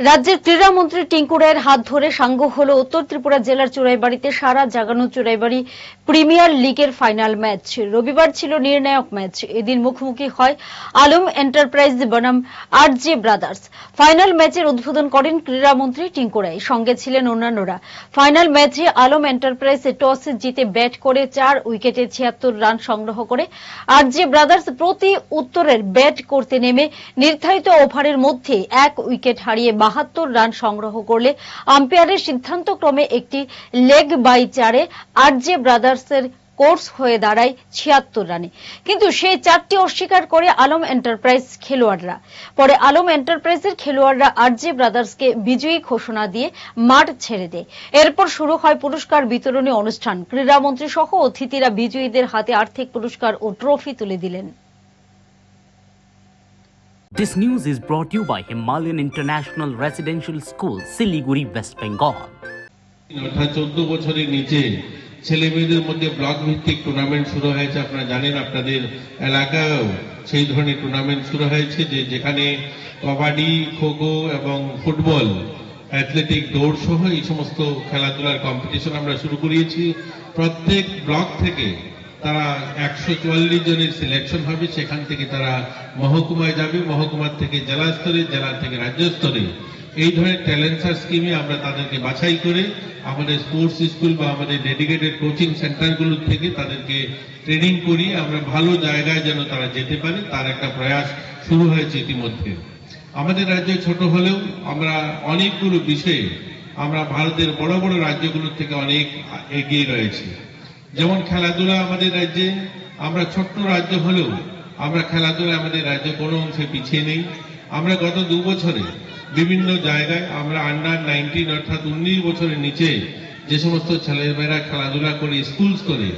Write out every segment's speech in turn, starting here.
রাজ্যের ক্রীড়ামন্ত্রী টিঙ্কু রায়ের হাত ধরে সাঙ্গ হল উত্তর ত্রিপুরা জেলার চুরাইবাড়িতে সারা জাগানো চুরাইবাড়ি প্রিমিয়ার লিগের ফাইনাল ম্যাচ। রবিবার ছিল নির্ণায়ক ম্যাচ। এদিন মুখোমুখি হয় আলম এন্টারপ্রাইজ বনাম আর জে ব্রাদার্স। ফাইনাল ম্যাচের উদ্বোধন করেন ক্রীড়ামন্ত্রী টিঙ্কু রায়। সঙ্গে ছিলেন অন্যান্যরা। ফাইনাল ম্যাচে আলম এন্টারপ্রাইজ টস জিতে ব্যাট করে চার উইকেটে ছিয়াত্তর রান সংগ্রহ করে আর জে ব্রাদার্স প্রতি উত্তরের ব্যাট করতে নেমে নির্ধারিত ওভারের মধ্যে এক উইকেট হারিয়ে বাহাত্তর রান সংগ্রহ করলে আম্পায়ারের সিদ্ধান্তক্রমে একটি লেগ বাই চারে আর জে ব্রাদার্সের কোর্স হয়ে দাঁড়ায় ছিয়াত্তর রানে। কিন্তু সেই চারটি অস্বীকার করে আলম এন্টারপ্রাইজ খেলোয়াড়রা। পরে আলম এন্টারপ্রাইজের খেলোয়াড়রা আরজে ব্রাদার্সকে বিজয়ী ঘোষণা দিয়ে মাঠ ছেড়ে দেয়। এরপর শুরু হয় পুরস্কার বিতরণী অনুষ্ঠান। ক্রীড়ামন্ত্রী সহ অতিথিরা বিজয়ীদের হাতে আর্থিক পুরস্কার ও ট্রফি তুলে দিলেন। This news is brought to you by Himalayan International Residential School, Siliguri, West Bengal. অর্থাৎ ছেলে মেয়েদের মধ্যে ব্লক ভিত্তিক টুর্নামেন্ট শুরু হয়েছে আপনারা জানেন আপনাদের এলাকায়ও সেই ধরনের টুর্নামেন্ট শুরু হয়েছে যে যেখানে কবাডি খোখো এবং ফুটবল অ্যাথলেটিক দৌড় সহ এই সমস্ত খেলাধুলার কম্পিটিশন আমরা শুরু করিয়েছি প্রত্যেক ব্লক থেকে তারা একশো চুয়াল্লিশ জনের সিলেকশন হবে, সেখান থেকে তারা মহকুমায় যাবে, মহকুমার থেকে জেলা স্তরে জেলা থেকে রাজ্য স্তরে এই ধরনের ট্যালেন্টার স্কিমে আমরা তাদেরকে বাছাই করে আমাদের স্পোর্টস স্কুল বা আমাদের ডেডিকেটেড কোচিং সেন্টারগুলো থেকে তাদেরকে ট্রেনিং করিয়ে আমরা ভালো জায়গায় যেন তারা যেতে পারে, তার একটা প্রয়াস শুরু হয়েছে ইতিমধ্যে। আমাদের রাজ্য ছোট হলেও আমরা অনেকগুলো বিষয়ে আমরা ভারতের বড় বড় রাজ্যগুলোর থেকে অনেক এগিয়ে রয়েছি। যেমন খেলাধুলা আমাদের রাজ্যে, আমরা ছোট্ট রাজ্য হলেও আমরা খেলাধুলায় আমাদের রাজ্য কোনো অংশে পিছিয়ে নেই। আমরা গত দু বছরে বিভিন্ন জায়গায় আমরা আন্ডার নাইনটিন অর্থাৎ উনিশ বছরের নিচে যে সমস্ত ছেলেমেয়েরা খেলাধুলা করে স্কুল করে,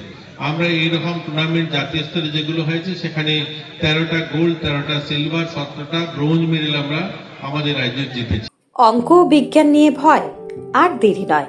আমরা এইরকম টুর্নামেন্ট জাতীয় স্তরে যেগুলো হয়েছে, সেখানে তেরোটা গোল্ড তেরোটা সিলভার সতেরোটা ব্রোঞ্জ মেডেল আমরা আমাদের রাজ্যে জিতেছি। অঙ্ক বিজ্ঞান নিয়ে ভয়, আর দেরি নয়।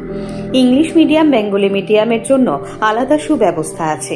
ইংলিশ মিডিয়াম বেঙ্গলি মিডিয়ামের জন্য আলাদা সুব্যবস্থা আছে।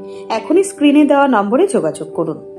এখনই স্ক্রিনে দেওয়া নম্বরে যোগাযোগ করুন।